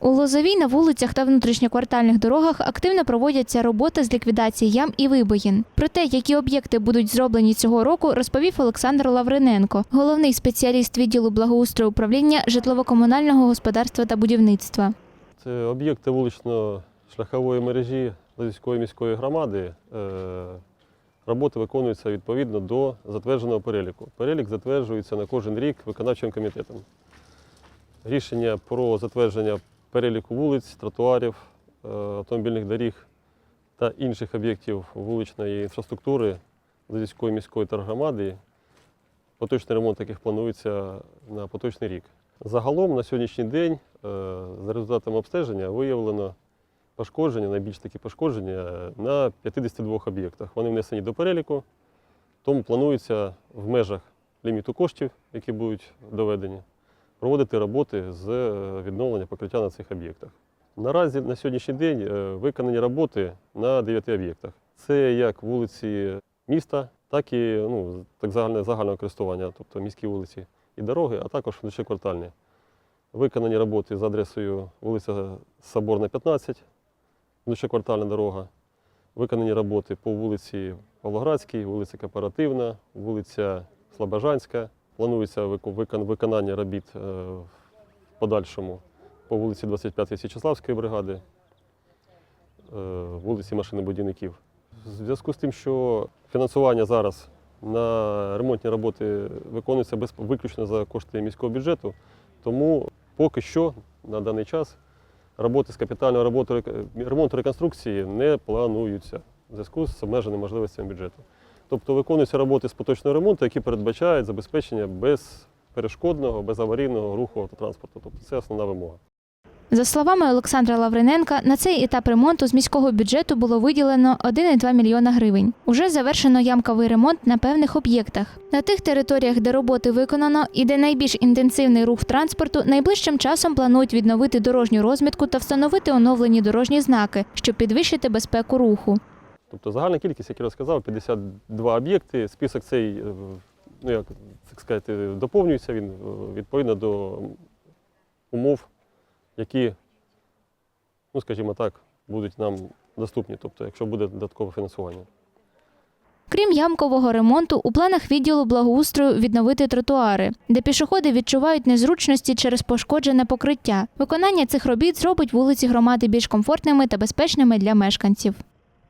У Лозовій на вулицях та внутрішньоквартальних дорогах активно проводяться роботи з ліквідації ям і вибоїн. Про те, які об'єкти будуть зроблені цього року, розповів Олександр Лавриненко, головний спеціаліст відділу благоустрою управління житлово-комунального господарства та будівництва. Це об'єкти вулично-шляхової мережі Лозівської міської громади. Е, Роботи виконуються відповідно до затвердженого переліку. Перелік затверджується на кожен рік виконавчим комітетом. Рішення про затвердження переліку вулиць, тротуарів, е, автомобільних доріг та інших об'єктів вуличної інфраструктури Лозівської міської тергромади, поточний ремонт яких планується на поточний рік. Загалом на сьогоднішній день е, за результатами обстеження виявлено пошкодження, найбільш такі пошкодження на 52 об'єктах. Вони внесені до переліку, тому планується в межах ліміту коштів, які будуть доведені, проводити роботи з е, відновлення покриття на цих об'єктах. Наразі на сьогоднішній день е, виконані роботи на 9 об'єктах. Це як вулиці міста, так і ну, так загальне загального користування, тобто міські вулиці і дороги, а також внутрішньоквартальні. Виконані роботи за адресою вулиця Соборна, 15, внутрішньоквартальна дорога. Виконані роботи по вулиці Павлоградській, вулиця Кооперативна, вулиця Слобожанська. Планується виконання робіт е, в подальшому по вулиці 25 Січеславської бригади, е, вулиці машинобудівників. В зв'язку з тим, що фінансування зараз на ремонтні роботи виконується без, виключно за кошти міського бюджету, тому поки що на даний час роботи з капітального роботу, ремонту реконструкції не плануються в зв'язку з обмеженими можливостями бюджету. Тобто виконуються роботи з поточного ремонту, які передбачають забезпечення безперешкодного, безаварійного руху автотранспорту. Тобто це основна вимога. За словами Олександра Лавриненка, на цей етап ремонту з міського бюджету було виділено 1,2 мільйона гривень. Уже завершено ямковий ремонт на певних об'єктах. На тих територіях, де роботи виконано і де найбільш інтенсивний рух транспорту, найближчим часом планують відновити дорожню розмітку та встановити оновлені дорожні знаки, щоб підвищити безпеку руху. Тобто загальна кількість, як я розказав, 52 об'єкти. Список цей, е, ну як так сказати, доповнюється він е, відповідно до умов, які, ну скажімо так, будуть нам доступні, тобто, якщо буде додаткове фінансування. Крім ямкового ремонту, у планах відділу благоустрою відновити тротуари, де пішоходи відчувають незручності через пошкоджене покриття. Виконання цих робіт зробить вулиці громади більш комфортними та безпечними для мешканців.